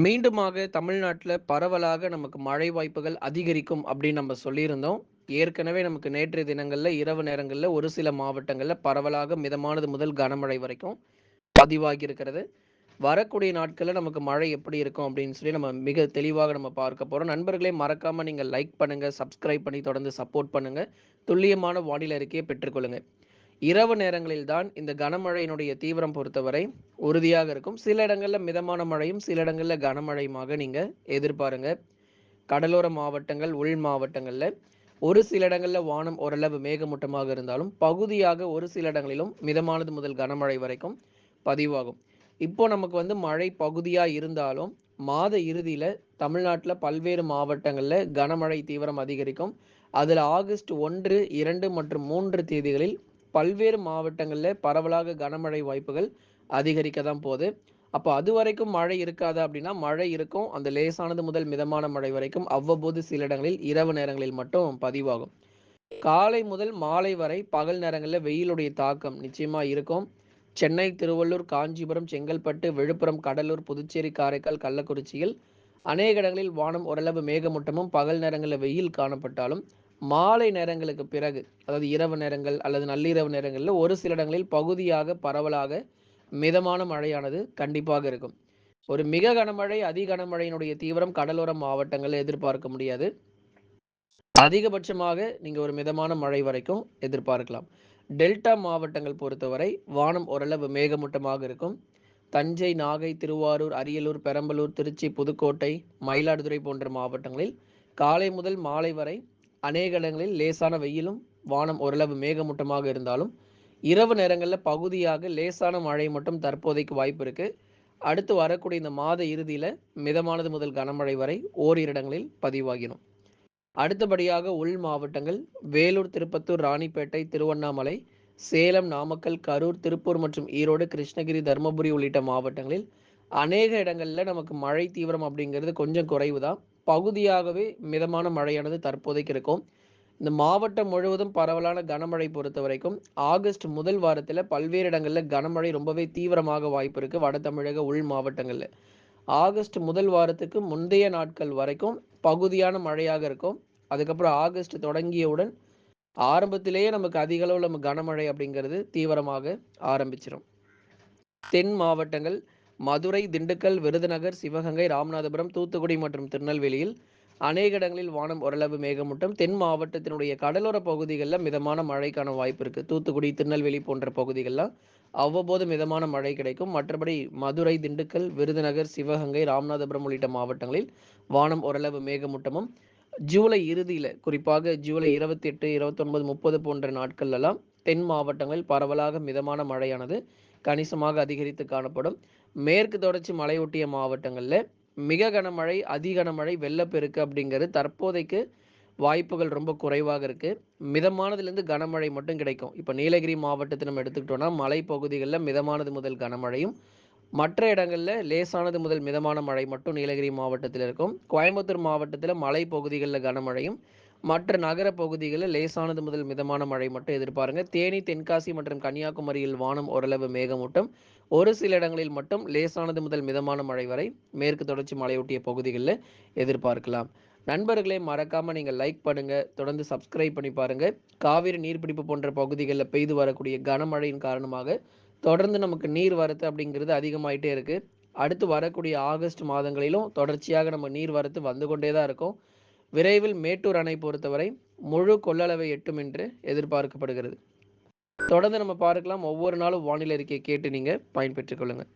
மீண்டுமாக தமிழ்நாட்டில் பரவலாக நமக்கு மழை வாய்ப்புகள் அதிகரிக்கும் அப்படின்னு நம்ம சொல்லியிருந்தோம். ஏற்கனவே நமக்கு நேற்றைய தினங்களில் இரவு நேரங்களில் ஒரு சில மாவட்டங்களில் பரவலாக மிதமானது முதல் கனமழை வரைக்கும் பதிவாகி இருக்கிறது. வரக்கூடிய நாட்களில் நமக்கு மழை எப்படி இருக்கும் அப்படின்னு சொல்லி நம்ம மிக தெளிவாக நம்ம பார்க்க போகிறோம் நண்பர்களே மறக்காமல் நீங்கள் லைக் பண்ணுங்கள் சப்ஸ்கிரைப் பண்ணி தொடர்ந்து சப்போர்ட் பண்ணுங்கள் துல்லியமான வானிலை அறிக்கையை பெற்றுக்கொள்ளுங்கள் இரவு நேரங்களில் தான் இந்த கனமழையினுடைய தீவிரம் பொறுத்தவரை உறுதியாக இருக்கும். சில இடங்களில் மிதமான மழையும் சில இடங்களில் கனமழையுமாக நீங்கள் எதிர்பாருங்க. கடலோர மாவட்டங்கள் உள் மாவட்டங்களில் ஒரு சில இடங்களில் வானம் ஓரளவு மேகமூட்டமாக இருந்தாலும் பகுதியாக ஒரு சில இடங்களிலும் மிதமானது முதல் கனமழை வரைக்கும் பதிவாகும். இப்போ நமக்கு வந்து மழை பகுதியாக இருந்தாலும் மாத இறுதியில் தமிழ்நாட்டில் பல்வேறு மாவட்டங்களில் கனமழை தீவிரம் அதிகரிக்கும். அதில் ஆகஸ்ட் ஒன்று இரண்டு மற்றும் மூன்று தேதிகளில் பல்வேறு மாவட்டங்களில் பரவலாக கனமழை வாய்ப்புகள் அதிகரிக்க தான் போகுது. அப்போ அது வரைக்கும் மழை இருக்காது அப்படின்னா மழை இருக்கும். அந்த லேசானது முதல் மிதமான மழை வரைக்கும் அவ்வப்போது சில இடங்களில் இரவு நேரங்களில் மட்டும் பதிவாகும். காலை முதல் மாலை வரை பகல் நேரங்களில் வெயிலுடைய தாக்கம் நிச்சயமாக இருக்கும். சென்னை திருவள்ளூர் காஞ்சிபுரம் செங்கல்பட்டு விழுப்புரம் கடலூர் புதுச்சேரி காரைக்கால் கள்ளக்குறிச்சியில் அநேக இடங்களில் வானம் ஓரளவு மேகமூட்டமும் பகல் நேரங்களில் வெயில் காணப்பட்டாலும் மாலை நேரங்களுக்கு பிறகு அதாவது இரவு நேரங்கள் அல்லது நள்ளிரவு நேரங்களில் ஒரு சில இடங்களில் பகுதியாக பரவலாக மிதமான மழையானது கண்டிப்பாக இருக்கும். ஒரு மிக கனமழை அதி கனமழையினுடைய தீவிரம் கடலோர மாவட்டங்களில் எதிர்பார்க்க முடியாது. அதிகபட்சமாக நீங்கள் ஒரு மிதமான மழை வரைக்கும் எதிர்பார்க்கலாம். டெல்டா மாவட்டங்கள் பொறுத்தவரை வானம் ஓரளவு மேகமூட்டமாக இருக்கும். தஞ்சை நாகை திருவாரூர் அரியலூர் பெரம்பலூர் திருச்சி புதுக்கோட்டை மயிலாடுதுறை போன்ற மாவட்டங்களில் காலை முதல் மாலை வரை அநேக இடங்களில் லேசான வெயிலும் வானம் ஓரளவு மேகமூட்டமாக இருந்தாலும் இரவு நேரங்களில் பகுதியாக லேசான மழை மட்டும் தற்போதைக்கு வாய்ப்பு இருக்கு. அடுத்து வரக்கூடிய இந்த மாத இறுதியில் மிதமானது முதல் கனமழை வரை ஓரிரு இடங்களில் பதிவாகிடும். அடுத்தபடியாக உள் மாவட்டங்கள் வேலூர் திருப்பத்தூர் ராணிப்பேட்டை திருவண்ணாமலை சேலம் நாமக்கல் கரூர் திருப்பூர் மற்றும் ஈரோடு கிருஷ்ணகிரி தருமபுரி உள்ளிட்ட மாவட்டங்களில் அநேக இடங்களில் நமக்கு மழை தீவிரம் அப்படிங்கிறது கொஞ்சம் குறைவு தான் பகுதியாகவே மிதமான மழையானது தற்போதைக்கு இருக்கும். இந்த மாவட்டம் முழுவதும் பரவலான கனமழை பொறுத்த வரைக்கும் ஆகஸ்ட் முதல் வாரத்தில் பல்வேறு இடங்களில் கனமழை ரொம்பவே தீவிரமாக வாய்ப்பு இருக்கு வட தமிழக உள் மாவட்டங்களில். ஆகஸ்ட் முதல் வாரத்துக்கு முந்தைய நாட்கள் வரைக்கும் பகுதியான மழையாக இருக்கும். அதுக்கப்புறம் ஆகஸ்ட் தொடங்கியவுடன் ஆரம்பத்திலேயே நமக்கு அதிக அளவில் நம்ம கனமழை அப்படிங்கிறது தீவிரமாக ஆரம்பிச்சிடும் தென் மாவட்டங்கள் மதுரை திண்டுக்கல் விருதுநகர் சிவகங்கை ராமநாதபுரம் தூத்துக்குடி மற்றும் திருநெல்வேலியில் அநேக இடங்களில் வானம் ஓரளவு மேகமூட்டம். தென் மாவட்டத்தினுடைய கடலோர பகுதிகளில் மிதமான மழைக்கான வாய்ப்பு இருக்குது தூத்துக்குடி திருநெல்வேலி போன்ற பகுதிகளில் அவ்வப்போது மிதமான மழை கிடைக்கும். மற்றபடி மதுரை திண்டுக்கல் விருதுநகர் சிவகங்கை ராமநாதபுரம் உள்ளிட்ட மாவட்டங்களில் வானம் ஓரளவு மேகமூட்டமும். ஜூலை இறுதியில் குறிப்பாக ஜூலை இருபத்தி எட்டு இருபத்தொன்பது முப்பது போன்ற நாட்கள்லாம் தென் மாவட்டங்களில் பரவலாக மிதமான மழையானது கணிசமாக அதிகரித்து காணப்படும். மேற்கு தொடர்ச்சி மலையொட்டிய மாவட்டங்களில் மிக கனமழை அதி கனமழை வெள்ளப்பெருக்கு அப்படிங்கிறது தற்போதைக்கு வாய்ப்புகள் ரொம்ப குறைவாக இருக்குது மிதமானதுலேருந்து கனமழை மட்டும் கிடைக்கும். இப்போ நீலகிரி மாவட்டத்தை நம்ம எடுத்துக்கிட்டோம்னா மலைப்பகுதிகளில் மிதமானது முதல் கனமழையும் மற்ற இடங்களில் லேசானது முதல் மிதமான மழை மட்டும் நீலகிரி மாவட்டத்தில் இருக்கும். கோயம்புத்தூர் மாவட்டத்தில் மலைப்பகுதிகளில் கனமழையும் மற்ற நகர பகுதிகளில் லேசானது முதல் மிதமான மழை மட்டும் எதிர்பாருங்க. தேனி தென்காசி மற்றும் கன்னியாகுமரியில் வானம் ஓரளவு மேகமூட்டம். ஒரு சில இடங்களில் மட்டும் லேசானது முதல் மிதமான மழை வரை மேற்கு தொடர்ச்சி மலையொட்டிய பகுதிகளில் எதிர்பார்க்கலாம். நண்பர்களே மறக்காம நீங்க லைக் பண்ணுங்க. தொடர்ந்து சப்ஸ்கிரைப் பண்ணி பாருங்க. காவிரி நீர்பிடிப்பு போன்ற பகுதிகளில் பெய்து வரக்கூடிய கனமழையின் காரணமாக தொடர்ந்து நமக்கு நீர் வரத்து அப்படிங்கிறது அதிகமாயிட்டே இருக்கு. அடுத்து வரக்கூடிய ஆகஸ்ட் மாதங்களிலும் தொடர்ச்சியாக நம்ம நீர் வரத்து வந்து கொண்டே தான் இருக்கும். விரைவில் மேட்டூர் அணை பொறுத்தவரை முழு கொள்ளளவை எட்டும் என்று எதிர்பார்க்கப்படுகிறது. தொடர்ந்து நம்ம பார்க்கலாம். ஒவ்வொரு நாளும் வானிலை அறிக்கையை கேட்டு நீங்கள் பயன்பெற்றுக் கொள்ளுங்கள்